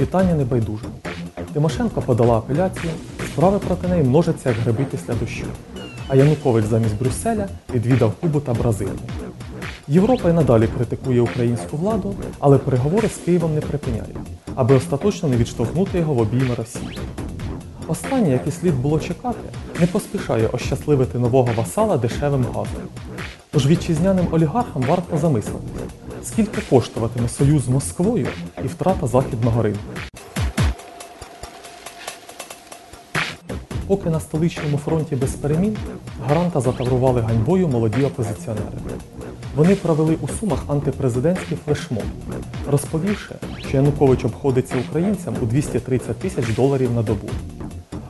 Вітання небайдужим. Тимошенко подала апеляцію, справи проти неї множаться як гриби після дощу. А Янукович замість Брюсселя відвідав Кубу та Бразилію. Європа й надалі критикує українську владу, але переговори з Києвом не припиняє, аби остаточно не відштовхнути його в обійми Росії. Останнє, як і слід було чекати, не поспішає ощасливити нового васала дешевим газом. Тож вітчизняним олігархам варто замислитися, скільки коштуватиме союз з Москвою і втрата західного ринку. Поки на столичному фронті без перемін гаранта затаврували ганьбою молоді опозиціонери. Вони провели у Сумах антипрезидентський флешмоб, розповівши, що Янукович обходиться українцям у 230 тисяч доларів на добу.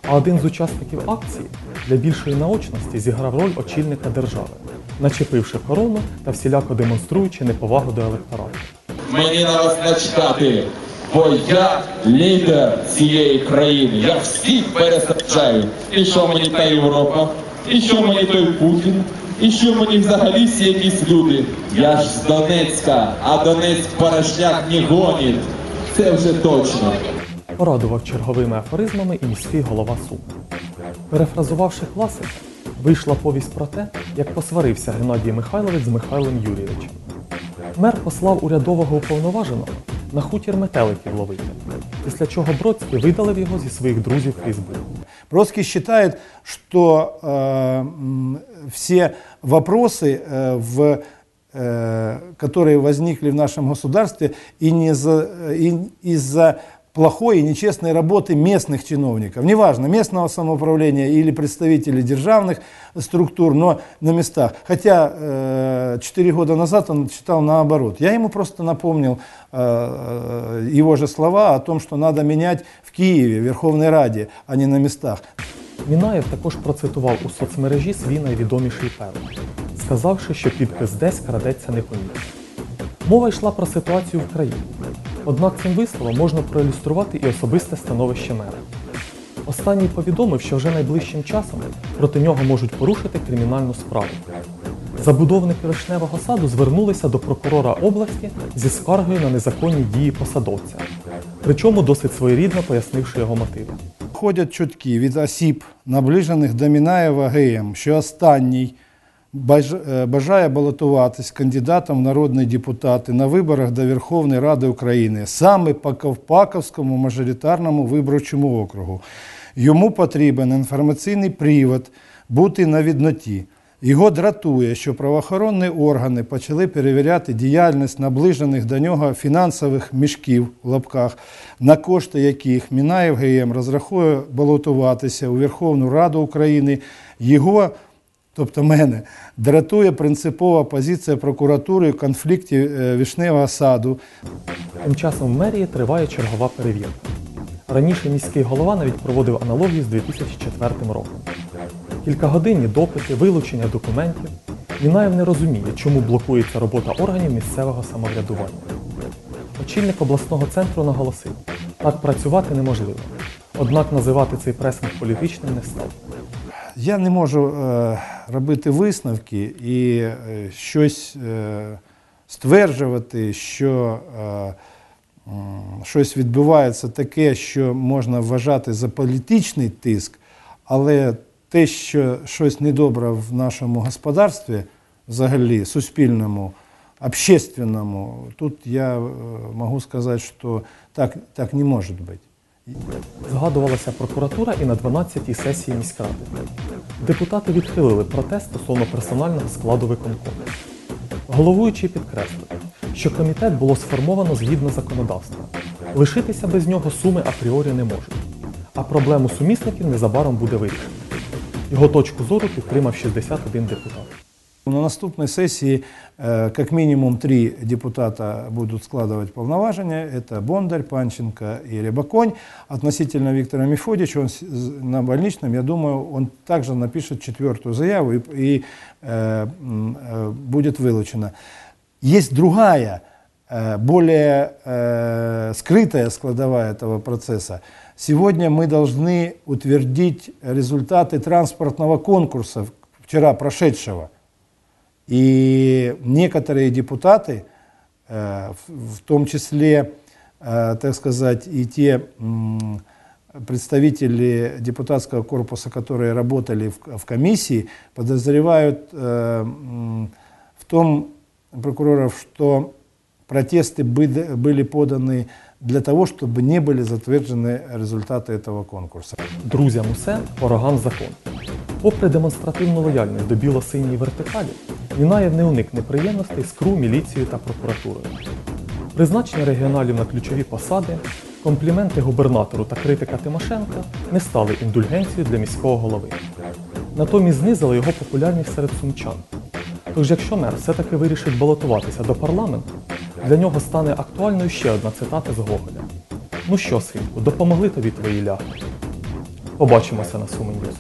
А один з учасників акції для більшої наочності зіграв роль очільника держави, начепивши корону та всіляко демонструючи неповагу до електорату. Мені вас начхати, бо я лідер цієї країни. Я всіх пересаджаю. І що мені та Європа? І що мені той Путін? І що мені взагалі всі якісь люди? Я ж з Донецька, а Донецьк Порошняк не гонить. Це вже точно. Порадував черговими афоризмами і міський голова Сум. Перефразувавши класика, вийшла повість про те, як посварився Геннадій Михайлович з Михайлом Юрійовичем. Мер послав урядового уповноваженого на хутір метеликів ловити, після чого Бродський видалив його зі своїх друзів Фейсбуку. Бродский считает, что э, м, все вопросы, э, в, э, которые возникли в нашем государстве, и не за- и из-за плохой и нечестной работы местных чиновников, неважно, местного самоуправления или представителей державных структур, но на местах. Хотя э, четыре года назад он считал наоборот. Я ему просто напомнил э, э, его же слова о том, что надо менять в Киеве, в Верховной Раде, а не на местах. Мінаєв також процитував у соцмережі свій найвідоміший певн, сказавши, що підпис десь крадеться непомітно. Мова йшла про ситуацію в країні. Однак цим висловом можна проілюструвати і особисте становище мера. Останній повідомив, що вже найближчим часом проти нього можуть порушити кримінальну справу. Забудовники вишневого саду звернулися до прокурора області зі скаргою на незаконні дії посадовця, причому досить своєрідно пояснивши його мотиви. Ходять чутки від осіб, наближених до Мінаєва ГМ, що останній бажає балотуватись кандидатом в народні депутати на виборах до Верховної Ради України саме по Ковпаковському мажоритарному виборчому округу. Йому потрібен інформаційний привод бути на відноті. Його дратує, що правоохоронні органи почали перевіряти діяльність наближених до нього фінансових мішків в лапках, на кошти яких Мінаєв ГМ розраховує балотуватися у Верховну Раду України. Його, тобто мене, дратує принципова позиція прокуратури у конфлікті е, Вишневого саду. Тим часом в мерії триває чергова перевірка. Раніше міський голова навіть проводив аналогію з 2004 роком. Кількагодинні допити, вилучення документів. Мінаєв не розуміє, чому блокується робота органів місцевого самоврядування. Очільник обласного центру наголосив, так працювати неможливо. Однак називати цей пресинг політичним не став. Я не можу е, робити висновки і е, щось е, стверджувати, що е, щось відбувається таке, що можна вважати за політичний тиск, але те, що щось недобре в нашому господарстві, взагалі суспільному, общественному, тут я е, можу сказати, що так, так не може бути. Згадувалася прокуратура і на 12-й сесії міськради. Депутати відхилили протест стосовно персонального складу виконкому. Головуючий підкреслив, що комітет було сформовано згідно законодавства. Лишитися без нього суми апріорі не можуть. А проблему сумісників незабаром буде вирішено. Його точку зору підтримав 61 депутат. На наступной сессии э, как минимум три депутата будут складывать повноваження. Это Бондарь, Панченко и Рябаконь. Относительно Виктора Міфодіча, он на больничном, я думаю, он также напишет четвертую заяву и і э, э буде вилучено. Є другая, э, более э, скрытая складовая этого процесса. Сегодня мы должны утвердить результаты транспортного конкурса, вчера прошедшего. И некоторые депутаты, э, в том числе, э, так сказать, и те представители депутатского корпуса, которые работали в, комиссии, подозревают э, в том прокуроров, что протесты были, поданы для того, чтобы не были затвержены результаты этого конкурса. Друзям усе, ворогам закон. Попри демонстративну лояльність до біло-синьої вертикалі, Мінаєв не уник неприємностей з КРУ, міліцією та прокуратурою. Призначення регіоналів на ключові посади, компліменти губернатору та критика Тимошенка не стали індульгенцією для міського голови. Натомість знизили його популярність серед сумчан. Тож, якщо мер все-таки вирішить балотуватися до парламенту, для нього стане актуальною ще одна цитата з Гоголя. Ну що, синку, допомогли тобі твої ляхи? Побачимося на Суми Ньюз.